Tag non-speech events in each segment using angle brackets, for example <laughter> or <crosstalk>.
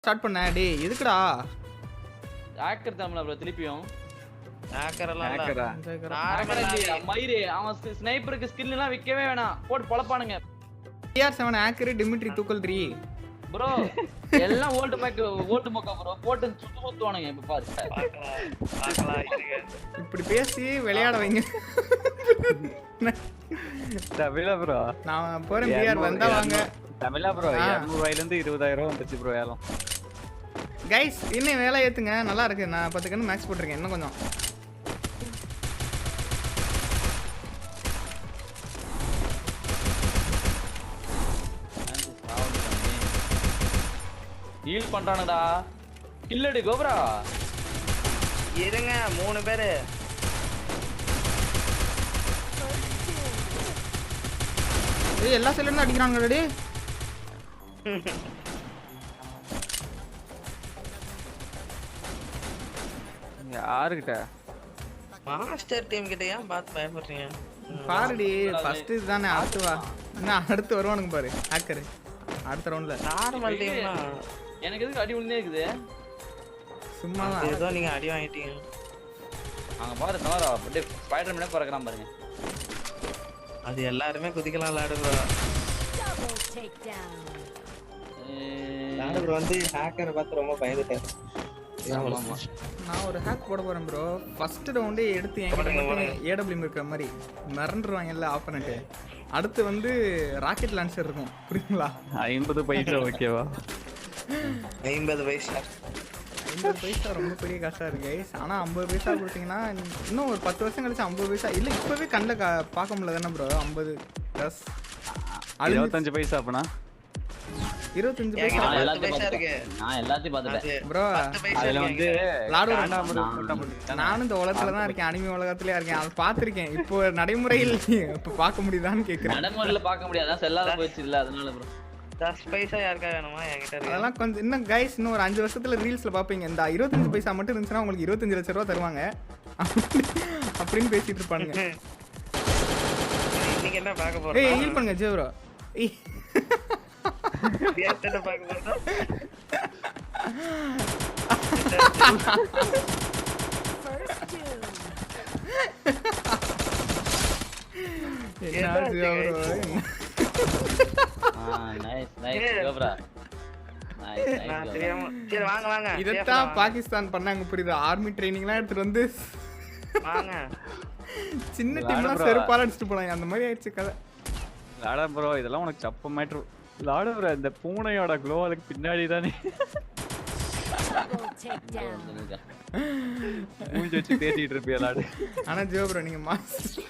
Start பண்ண டேய் எதுக்குடா? ஹேக்கர் தமிழ் ப்ரோ திருப்பியும். ஹேக்கரா நார்மலா இல்லையா, மயிரு அவன் ஸ்னைப்பருக்கு ஸ்கில் எல்லாம் விக்கவே வேணாம். போட்டு பொழப்பானுங்க. டிஆர் செவன் ஆக்கரு டிமிட்ரி தூக்கல் த்ரீ ப்ரோ எல்லாம் ஓல்டு மேக் ஓல்டு மொக்கா ப்ரோ போட்டு சுத்து சுத்துவானுங்க இப்ப பாரு. பார்க்கலாம், பார்க்கலாம், இருங்க. இப்படி பேசி விளையாட வைங்க. தமிழா ப்ரோ நான் போறேன் பிஆர் வந்தா வாங்க. தமிழா ப்ரோ ஆ. இரநூறுவாயில இருந்து இருபதாயிரம் ரூபா வந்துச்சு ப்ரோ ஏலம். கைஸ் இன்னும் வேலை ஏத்துங்க. நல்லா இருக்கு. நான் பத்து கண்ணு மேக்ஸ் போட்டிருக்கேன். இன்னும் கொஞ்சம். ஹீல் பண்றானுடா. கில்லடி கோபரா. இருங்க மூணு பேரு. ஏய் எல்லா சைடுல இருந்து அடிக்கிறாங்க டேய் யாருக்கிட்ட? மாஸ்டர் டீம் கிட்ட ஏன் பார்த்து பயப்படுறீங்க. பாருடி ஃபர்ஸ்ட் இதுதானே அடுத்து வா. இன்னும் அடுத்து வருவானுங்க பாரு ஹேக்கர் அடுத்த ரவுண்ட்ல நார்மல் டீம்னா எனக்கு எதுக்கு அடி விழுந்தே இருக்குது? சும்மா தான். ஏதோ நீங்க அடி வாங்கிட்டீங்க. அங்க பாரு தவறா அப்படியே ஸ்பைடர் மேனே பறக்குறான் பாருங்க. அது எல்லாருமே குதிக்கலாம் விளையாடு ப்ரோ வந்து ஹேக்கரை பார்த்து ரொம்ப ஆமா. நான் ஒரு ஹேக் போட போறேன் ப்ரோ ஃபர்ஸ்ட் ரவுண்டே எடுத்து என்கிட்ட மட்டும் ஏடபிள்யூ இருக்கிற மாதிரி மிரண்டுருவாங்கல்ல ஆப்பனண்ட்டு அடுத்து வந்து ராக்கெட் லான்ச்சர் இருக்கும். புரியுங்களா ஐம்பது பைசா ஓகேவா? ஐம்பது வயசு ஐம்பது பைசா ரொம்ப பெரிய காசா இருக்கு guys. ஆனா ஐம்பது பைசா கொடுத்தீங்கன்னா இன்னும் ஒரு பத்து வருஷம் கழிச்சு ஐம்பது பைசா. இல்ல இப்பவே கண்ணில் கா பார்க்க முடியல தானே ப்ரோ ஐம்பது ப்ளஸ் இருபத்தஞ்சு பைசா அப்பனா? இருபத்தஞ்சு பைசா. நான் எல்லாத்தையும். பார்த்துட்டேன். ப்ரோ அதுல வந்து நானும் இந்த உலகத்துல தான் இருக்கேன். அனிமி உலகத்திலே இருக்கேன். அதை பார்த்துருக்கேன். இப்போ நடைமுறையில் இப்போ பார்க்க முடியுதான்னு கேட்குறேன் நடைமுறையில பார்க்க முடியாது. செல்லாத போயிடுச்சு இல்ல அதனால ப்ரோ. அதெல்லாம் கொஞ்சம் இன்னும் கைஸ் இன்னும் ஒரு அஞ்சு வருஷத்துல ரீல்ஸ்ல பார்ப்பீங்க. இந்த இருபத்தஞ்சு பைசா மட்டும் இருந்துச்சுன்னா உங்களுக்கு இருபத்தஞ்சு லட்ச ரூபா தருவாங்க. அப்படின்னு பேசிட்டு இருப்பானுங்க. <laughs> இன்னைக்கு என்ன பார்க்க ஏய் போறோம்? ஹீல் பண்ணுங்க ஜே இதைத்தான் பாகிஸ்தான் பண்ணாங்க புரியுது? ஆர்மி ட்ரைனிங்லாம் எடுத்துட்டு வந்து வாங்க. சின்ன டீம்லாம் bro. செருப்பால அடிச்சுட்டு போனாங்க. அந்த மாதிரி ஆயிடுச்சு கதை. ப்ரோ இதெல்லாம் உனக்கு சப்ப மேட்ரு லாடா ப்ரோ இந்த பூனையோட க்ளோ அதுக்கு பின்னாடி தானே. மூஞ்சி வச்சு தேடிட்டு இருப்பியா லாடு ஆனா ஜியோ ப்ரோ நீங்க மாஸ்டர்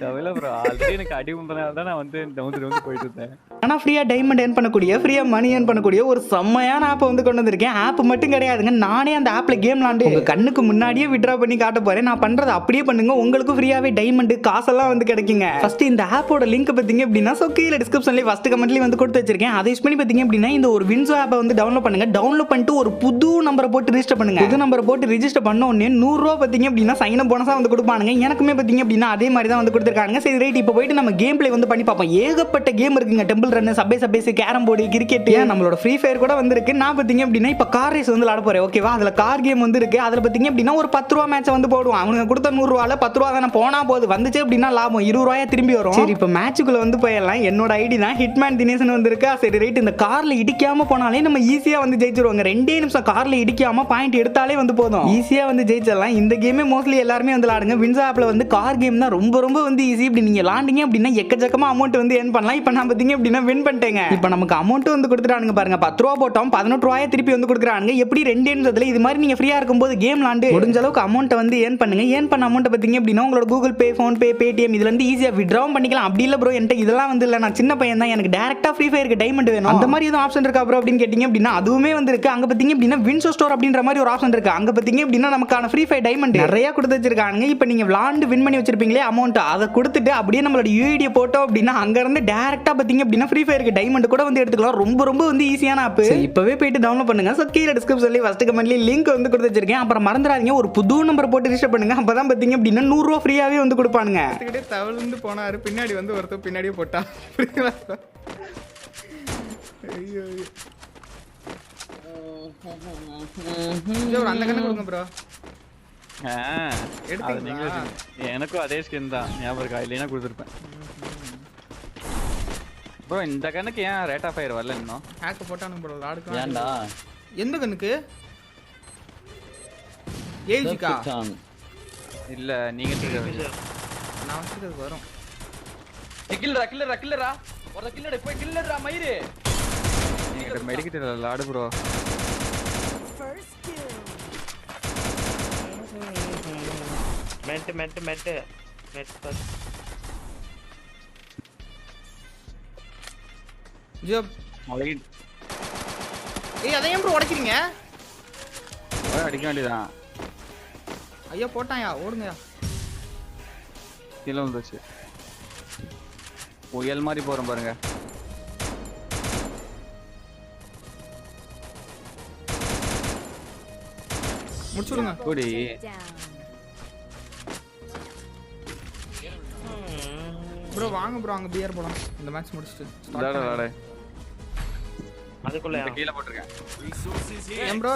தமிழா ப்ரோ ஆல்ரெடி எனக்கு அடி உண்டனால தான் நான் வந்து டவுன் டவுன் போயிட்டு இருந்தேன். ஆனால் ஃப்ரீயாக டைமண்ட் ஏர்ன் பண்ணக்கூடிய ஃப்ரீயாக மணி ஏர்ன் பண்ணக்கூடிய ஒரு செம்மையான ஆப்பை வந்து கொண்டு வந்திருக்கேன். ஆப் மட்டும் கிடையாதுங்க நானே அந்த ஆப்பில் கேம் விளாண்டு உங்கள் கண்ணுக்கு முன்னாடியே விட்ரா பண்ணி காட்ட போகிறேன் நான் பண்ணுறது அப்படியே பண்ணுங்க உங்களுக்கு ஃப்ரீயாகவே டைமண்ட் காசெல்லாம் வந்து கிடைக்குங்க. ஃபர்ஸ்ட் இந்த ஆப்போட லிங்க் பார்த்தீங்க அப்படின்னா ஸோ கீழே டிஸ்கிரிப்ஷன்லேயே ஃபஸ்ட் கமெண்ட்லேயே வந்து கொடுத்து வச்சிருக்கேன். அதை யூஸ் பண்ணி பார்த்தீங்க அப்படின்னா இந்த ஒரு வின்சோ ஆப்பை வந்து டவுன்லோட் பண்ணுங்க. டவுன்லோட் பண்ணிட்டு ஒரு புது நம்பரை போட்டு ரிஜிஸ்டர் பண்ணுங்க. புது நம்பரை போட்டு ரிஜிஸ்டர் பண்ண உடனே நூறுரூவா பார்த்தீங்க அப்படின்னா சைன் அப் போனஸாக வந்து கொடுப்பானுங்க. எனக்குமே பார்த்தீங்க அப்படின்னா அதே மாதிரி தான் வந்து கொடுத்துருக்காங்க சரி ரைட் இப்போ போயிட்டு நம்ம கேம் பிளே வந்து பண்ணி பார்ப்போம். ஏகப்பட்ட கேம் இருக்குங்க. டெம்பிள் ரன் சபே சபேஸ் கேரம் போர்டு கிரிக்கெட் நம்மளோட ஃப்ரீ ஃபயர் கூட வந்திருக்கு. நான் பார்த்தீங்க அப்படின்னா இப்போ கார் ரேஸ் வந்து விளாட போறேன். ஓகேவா அதில் கார் கேம் வந்து இருக்கு. அதில் பார்த்தீங்க அப்படின்னா ஒரு பத்து ரூபா மேட்ச் வந்து போடுவோம் அவனுங்க கொடுத்த நூறுரூவால பத்து ரூபா தானே போனா போகுது. வந்துச்சு அப்படின்னா லாபம். இருபது ரூபாயா திரும்பி வரும். சரி இப்போ மேட்சுக்குள்ள வந்து போயிடலாம். என்னோட ஐடி தான். ஹிட்மேன் தினேசன் வந்திருக்கா சரி ரைட் இந்த கார்ல இடிக்காம போனாலே நம்ம ஈஸியா வந்து ஜெயிச்சிருவாங்க. ரெண்டே நிமிஷம் கார்ல இடிக்காம பாயிண்ட் எடுத்தாலே வந்து போதும். ஈஸியா வந்து ஜெயிச்சிடலாம். இந்த கேமே மோஸ்ட்லி எல்லாருமே வந்து விளாடுங்க. வின்ஸ் ஆப்ல வந்து கார் கேம் தான் ரொம்ப ரொம்ப வந்து ஈஸி இப்படி நீங்க லாண்டிங்க அப்படின்னா எக்கச்சக்கமா அமௌண்ட் வந்து ஏர்ன் பண்ணலாம். இப்போ நான் பார்த்தீங்க அப்படின்னா வின் பண்ணிட்டேங்க. இப்போ நமக்கு அமௌண்ட் வந்து கொடுத்துட்டானுங்க பாருங்க. பத்து ரூபா போட்டோம் பதினெட்டு ரூபாயை திருப்பி வந்து கொடுக்குறானுங்க. எப்படி ரெண்டு நிமிஷத்துல இது மாதிரி நீங்க ஃப்ரீயா இருக்கும்போது கேம் விளாண்டு முடிஞ்ச அளவுக்கு அமௌண்ட்டை வந்து ஏர்ன் பண்ணுங்க. ஏர்ன் பண்ண அமௌண்ட்டை பார்த்தீங்க அப்படின்னா உங்களோட Google Pay PhonePe Paytm இதுல இருந்து ஈஸியா விட்ராவும் பண்ணிக்கலாம். அப்படி இல்ல ப்ரோ என்கிட்ட இதெல்லாம் வந்து இல்ல. நான் சின்ன பையன் தான். எனக்கு டேரக்டா ஃப்ரீ ஃபயருக்கு டைமண்ட் வேணும். அந்த மாதிரி எதுவும் ஆப்ஷன் இருக்கா ப்ரோ அப்படின்னு கேட்டிங்க அப்படின்னா அதுவுமே வந்து இருக்கு. அங்க பார்த்தீங்க அப்படின்னா வின்சோ ஸ்டோர் அப்படின்ற மாதிரி ஒரு ஆப்ஷன் இருக்கு. அங்க பார்த்தீங்க அப்படின்னா நமக்கான ஃப்ரீ ஃபயர் டைமண்ட் நிறைய கொடுத்து வச்சிருக்காங்க இப்போ நீங்க விளாண்டு வின் பண்ணி வச்சிருப்பீங்களே அமௌண்ட் அதை கொடுத்துட்டு அப்படியே நம்மளோட யூஐடியை போட்டோம் அப்படின்னா அங்க இருந்து டேரக்டா பார்த்தீங்க அப்படின்னா ஃப்ரீ ஃபயருக்கு டைமண்ட் கூட வந்து எடுத்துக்கலாம். ரொம்ப ரொம்ப வந்து ஈஸியான ஆப் இப்பவே போயிட்டு டவுன்லோட் பண்ணுங்க. ஸோ கீழே டிஸ்கிரிப்ஷன்லேயே ஃபர்ஸ்ட் கமெண்ட்லேயே லிங்க் வந்து கொடுத்து வச்சிருக்கேன். அப்புறம் மறந்துடாதீங்க. ஒரு புது நம்பர் போட்டு ரிஜிஸ்டர் பண்ணுங்க. அப்பதான் பார்த்தீங்க அப்படின்னா நூறுரூவா ஃப்ரீயாவே வந்து கொடுப்பானுங்க. தவிழ்ந்து போனாரு. பின்னாடி வந்து ஒருத்தர் பின்னாடியே போட்டா ஐயோ ஐயோ. ப்ரோ அந்த கண்ணு கொடுங்க ப்ரோ எனக்கும் அதே ஸ்கின் தான். ஞாபகம் இருக்கா? இல்லைன்னா கொடுத்துருப்பேன். ப்ரோ இந்த கண்ணுக்கு ஏன் ரேட் ஆஃப் ஃபயர் வரல இன்னும்? ஹேக்க போட்டானுங்க ப்ரோ லாடுக்கு ஏன்டா? எந்த கண்ணுக்கு? ஏஜிக்கா. இல்ல நீங்க. நான் வச்சுக்கிறதுக்கு வரும். ஏய், கில்லுடா கில்லுடா கில்லுடா. ஒரு கில்லுடா போய் கில்லுடா மயிரு என்கிட்ட மெடிக்கல் லாடு ப்ரோ மெட்டு மெட்டு மெட்டு மெட் first. ஜியோ முதல்ல ஏய் அதை ஏன் ப்ரோ உடைக்கிறீங்க அடிக்க வேண்டியதான் ஐயா போட்டாயா? ஓடுங்கயா கீழே வந்துச்சு புயல் மாதிரி போறோம் பாருங்க. முடிச்சு விடுங்க ப்ரோ வாங்க ப்ரோ அங்க பியர் போலாம். இந்த மேட்ச் முடிச்சிட்டு பண்ணுங்க. விளாட. அதுக்குள்ளயா? கீழே போட்டிருக்கேன். ஏன் ப்ரோ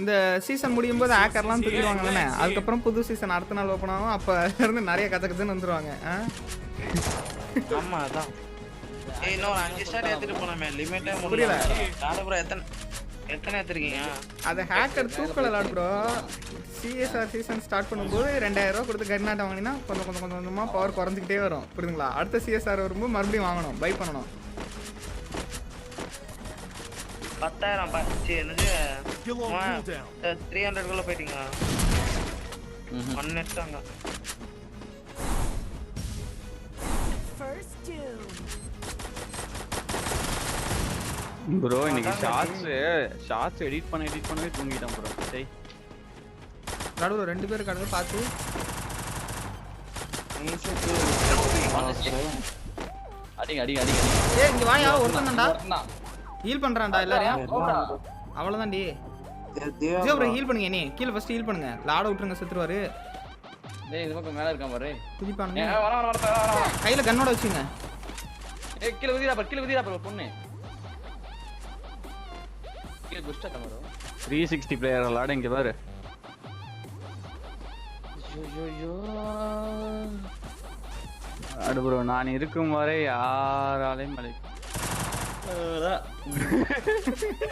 இந்த சீசன் முடியும் போது ஹேக்கர்லாம் தூக்கிடுவாங்க தானே? அதுக்கப்புறம் புது சீசன் அடுத்த நாள் ஓப்பன் ஆகும் அப்ப இருந்து நிறைய கச்ச கச்சன்னு வந்துருவாங்க? ஆமா அதான். ஏய் இன்னொரு அஞ்சு ஸ்டார் ஏத்திட்டு போனோமே லிமிட்டே. முடியல. ப்ரோ எத்தனை எத்தனை ஏத்திருக்கீங்க அதை ஹேக்கர் தூக்கல ப்ரோ சிஎஸ்ஆர் சீசன் ஸ்டார்ட் பண்ணும்போது ரெண்டாயிரம் ரூபா கொடுத்து கர்நாட்டை வாங்கினா கொஞ்சம் கொஞ்சம் கொஞ்சம் கொஞ்சமாக பவர் குறைஞ்சிக்கிட்டே வரும். புரியுதுங்களா? அடுத்த சிஎஸ்ஆர் வரும்போது மறுபடியும் வாங்கணும். பை பண்ணணும். பத்தாயிரம் பச்சு என்னது? த்ரீ ஹண்ட்ரட் குள்ள போயிட்டீங்க ஒன் நெட் First doom. ப்ரோ இன்னைக்கு ஷார்ட்ஸ் ஷார்ட்ஸ் எடிட் பண்ண எடிட் பண்ணவே தூங்கிட்டேன் ப்ரோ சரி நடுவில் ரெண்டு பேர் கடந்து பார்த்து. அடிங்க அடிங்க அடிங்க. ஏ இங்க வாயா ஒருத்தன்டா. ஹீல் பண்றான்டா எல்லாரையும். போடா. அவ்வளவுதான்டி. ஜியோ ப்ரோ ஹீல் பண்ணுங்க நீ. கீழே ஃபர்ஸ்ட் ஹீல் பண்ணுங்க. லாட விட்டுருங்க செத்துருவாரு. டேய் இந்த பக்கம் மேல இருக்கான் பாரு. குதிப்பானுங்க ஏய், வர வர வர வர வர கையில கண்ணோட வச்சுங்க. ஏய் கீழ விதிடா பாரு கீழ விதிடா பாரு பொண்ணு. த்ரீ சிக்ஸ்டி பிளேயர் விளாட இங்க பாரு ஐயோ ஐயோ ஆடு ப்ரோ நான் இருக்கும் வரை யாராலையும் மலை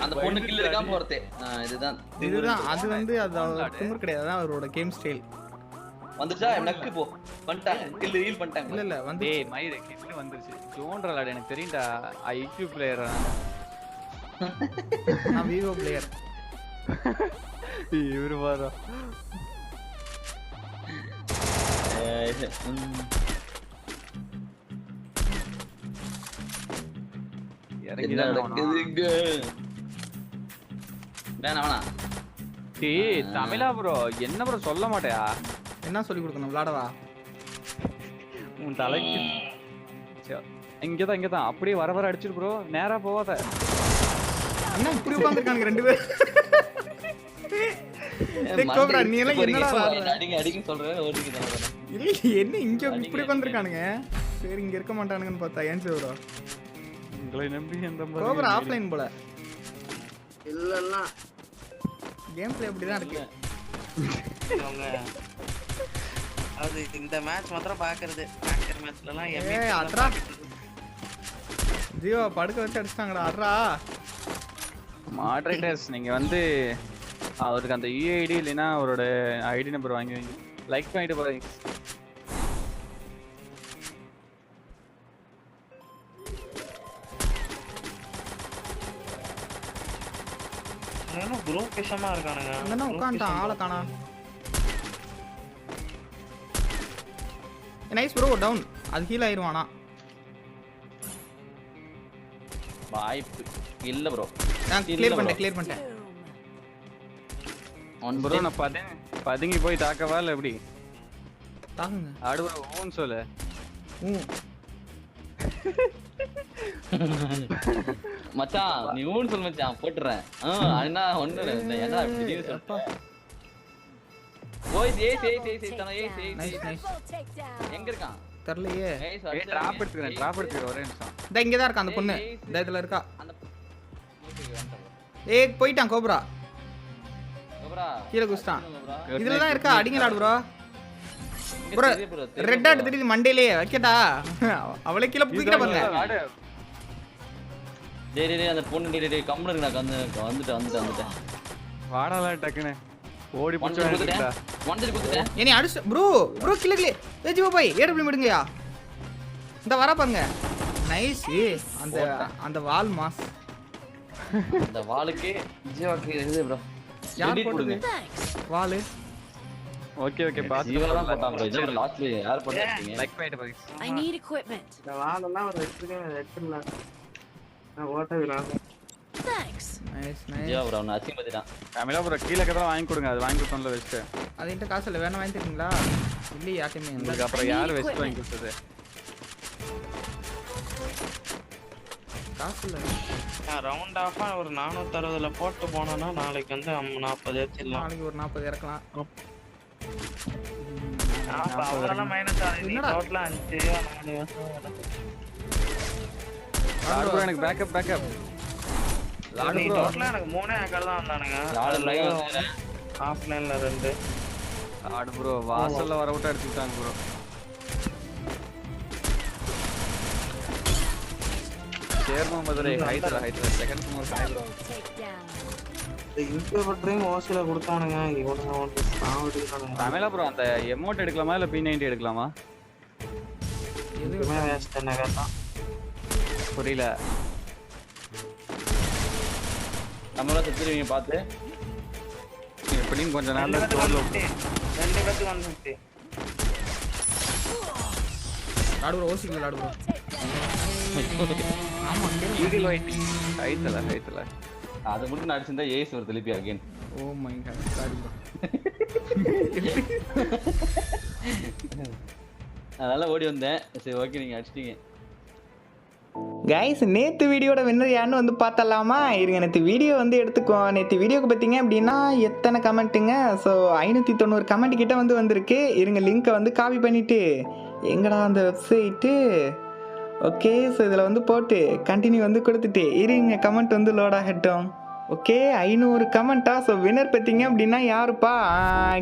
அந்த பொண்ணு கீழ இருக்காம போறதே இதுதான் இதுதான் அது வந்து அது திமிர் கிடையாது அதான் அவரோட கேம் ஸ்டைல் வந்துச்சா நக்கு போ பண்ணிட்டாங்க கில் ஹீல் பண்ணிட்டாங்க இல்ல இல்ல வந்து டேய் மயிறு கிட்டு வந்துருச்சு ஜோன்ற விளாட எனக்கு தெரியும்டா ஐக்யூ பிளேயர் நான் விவோ பிளேயர் இவரு பாரு தமிழா ப்ரோ என்ன ப்ரோ சொல்ல மாட்டியா? என்ன சொல்லி கொடுக்கணும்? விளாடவா உன் தலைக்கு இங்கதான் இங்கதான். அப்படியே வர வர அடிச்சிரு ப்ரோ நேரா போவாத என்ன இப்படி உட்காந்துருக்காங்க ரெண்டு பேர் கோப்ரா, நீ எல்லாம் என்னடா இல்ல என்ன இங்க இப்படி உட்காந்துருக்கானுங்க சரி இங்க இருக்க மாட்டானுங்கன்னு பார்த்தா ஏன் ப்ரோ உங்களை நம்பி எந்த கோபுரம் ஆஃப்லைன் போல. இல்ல கேம் பிளே அப்படிதான் இருக்கு. அவங்க அது இந்த மேட்ச் மாத்திரம் பாக்குறது. மேட்ச் மேட்ச்ல எல்லாம். ஜியோ படுக்க வச்சு அடிச்சிட்டாங்கடா அட்ரா. மாடரேட்டர்ஸ் நீங்க வந்து அவருக்கு அந்த யூஐடி இல்லைன்னா அவரோட ஐடி நம்பர் வாங்கி வைங்க. லைக் பண்ணிட்டு போறீங்க. என்ன குரூப் விஷயமா இருக்கானுங்க. அங்கதான் உட்காந்துட்டான் ஆளை காணா? நைஸ் ப்ரோ டவுன் அது ஹீல் ஆயிருவானா? வாய்ப்பு இல்ல ப்ரோ நான் கிளியர். பண்ணிட்டேன் கிளியர் பண்ணிட்டேன். ஒன் ப்ரோ நான் பதுங்கி பதுங்கி போய் தாக்கவா இல்லை எப்படி? தாக்குங்க ஆடு ப்ரோ ஓன்னு சொல்லு. ம் <laughs> மச்சான் நீ ஊன்னு சொல்லு மச்சான் போட்டுறேன். ஆ அண்ணா ஒண்ணு இல்ல என்ன திடீர்னு சொல்லிட்ட ஓய் ஏய் ஏய் ஏய் ஏய் தானே ஏய் ஏய் நைஸ் நைஸ். எங்க இருக்கான்? தெரியலையே. ஏய் டிராப் எடுத்துக்கிறேன் டிராப் எடுத்துக்கிறேன் ஒரே நிமிஷம். இந்த இங்கே தான் இருக்கா அந்த பொண்ணு. இந்த இதில் இருக்கா. ஏய் போயிட்டான் கோப்ரா. கோப்ரா கீழே கோப்ரா இதுல தான் இருக்கா? அடிங்கலாடு ப்ரோ ப்ரோ தெரியுது தெரியுது ரெட். ஆட் திடீர்னு மண்டேலே வைக்கட்டா? அவளே கீழே புதிக்கிட்ட பாருங்க. டேய் டேய் அந்த பொண்ணு டேய் டேய், கம்முனு இருக்கு, நான் வந்து வந்துட்டேன் வந்துட்டேன் வந்துட்டேன் வாடால டக்குன்னு. ஓடி கொடுத்துட்டேன் ஒன் சரி கொடுத்துட்டேன் என்னை அடிச்சு ப்ரோ ப்ரோ கிளே கிளே ஏ ஜிவோ பாய் ஏடபிள்யூ விடுங்கயா இந்த வர பாருங்க. நைஸ் அந்த அந்த வால் மாஸ். இந்த வாளுக்கு ஜீவாக்கு இது ப்ரோ யார் கொடுங்க. வாலு. ஓகே ஓகே பாத்து ஜீவா தான் போட்டான் bro. இதான் லாஸ்ட்ல யார் போட்டாங்க லைக் பண்ணிட்டு பாருங்க I need equipment. இந்த வாழெல்லாம் ஒரு வச்சிருக்கேன் வச்சிடலாம் நான் ஓட்ட விடாம. Thanks. Nice nice Jeeva bro அவனை அசிங்கப்படுத்திட்டான். தமிழா ப்ரோ கீழே கதெல்லாம் வாங்கி கொடுங்க. அது வாங்கி கொடுத்தோம்ல வச்சுட்டு அது என்கிட்ட காசு இல்லை. வேணா வாங்கி தரீங்களா? இல்லை உங்களுக்கு அப்புறம் யார் வெஸ்ட் வாங்கி கொடுத்தது? காசு இல்லை நான் ரவுண்ட் ஆஃபா ஒரு நானூத்தி அறுபதுல போட்டு போனோம்னா நாளைக்கு வந்து நாற்பது ஏற்றிடலாம் நாளைக்கு ஒரு நாற்பது இறக்கலாம். அவ்வளோலாம் மைனஸ் ஆகுது என்னடா? டோட்டலா அஞ்சு எனக்கு பேக்கப் பேக்கப் எனக்கு மூணே ஏக்கர் தான் வந்தானுங்க. நாலு லைவ் ஆஃப்லைன்ல ரெண்டு. ஆடு ப்ரோ வாசல்ல வர விட்டு அடிச்சுட்டாங்க bro. சேர்மா Madurai hydra hydra second more Double takedown. இன்குபேட்டரையும் ஓசில கொடுத்தானுங்க இவனுங்க வந்து சாவடிக்கிறானுங்க தமிழா ப்ரோ அந்த எமௌண்ட் எடுக்கலாமா இல்ல பி நைன்டி எடுக்கலாமா? எதுவுமே வேஸ்ட் என்ன கேட்டான் புரியல. நம்மள சுத்திருவீங்க பார்த்து. எப்படியும் கொஞ்ச நாள்ல ஸ்டோர்ல ரெண்டு பேத்துக்கு ஒன் ஃபிஃப்டி லாடு ப்ரோ ஓசிக்கு லாடு ப்ரோ ஈகிள் ஒயிட் ஹைட்ல ஹைட்ல அதை மட்டும் <laughs> நான் அடிச்சிருந்தா ஏஸ் ஒரு திருப்பி again oh my god sorry bro அதனால ஓடி வந்தேன். சரி ஓகே நீங்க அடிச்சிட்டீங்க. கைஸ் நேற்று வீடியோட வின்னர் யாருன்னு வந்து பார்த்தலாமா இருங்க நேற்று வீடியோ வந்து எடுத்துக்குவோம். நேற்று வீடியோக்கு பார்த்தீங்க அப்படின்னா எத்தனை கமெண்ட்டுங்க ஸோ ஐநூற்றி தொண்ணூறு கமெண்ட் கிட்ட வந்து வந்திருக்கு. இருங்க லிங்க்கை வந்து காப்பி பண்ணிவிட்டு எங்கடா அந்த வெப்சைட்டு ஓகே ஸோ இதில் வந்து போட்டு கண்டினியூ வந்து கொடுத்துட்டு இருங்க கமெண்ட் வந்து லோட் ஆகட்டும். ஓகே ஐநூறு கமெண்ட்டா ஸோ வினர் பார்த்தீங்க அப்படின்னா யாருப்பா?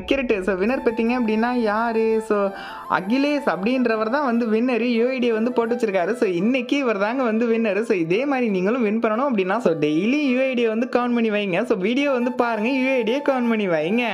கிரட்டு. ஸோ வினர் பார்த்தீங்க அப்படின்னா யார்? ஸோ அகிலேஷ் அப்படின்றவர் தான் வந்து வின்னர் யூஐடியை வந்து போட்டு வச்சிருக்காரு. ஸோ இன்னைக்கு இவர் தாங்க வந்து வின்னர் ஸோ இதே மாதிரி நீங்களும் வின் பண்ணணும் அப்படின்னா ஸோ டெய்லி யூஐடியை வந்து கவுண்ட் பண்ணி வைங்க. ஸோ வீடியோ வந்து பாருங்கள் யூஐடியை கவுண்ட் பண்ணி வைங்க.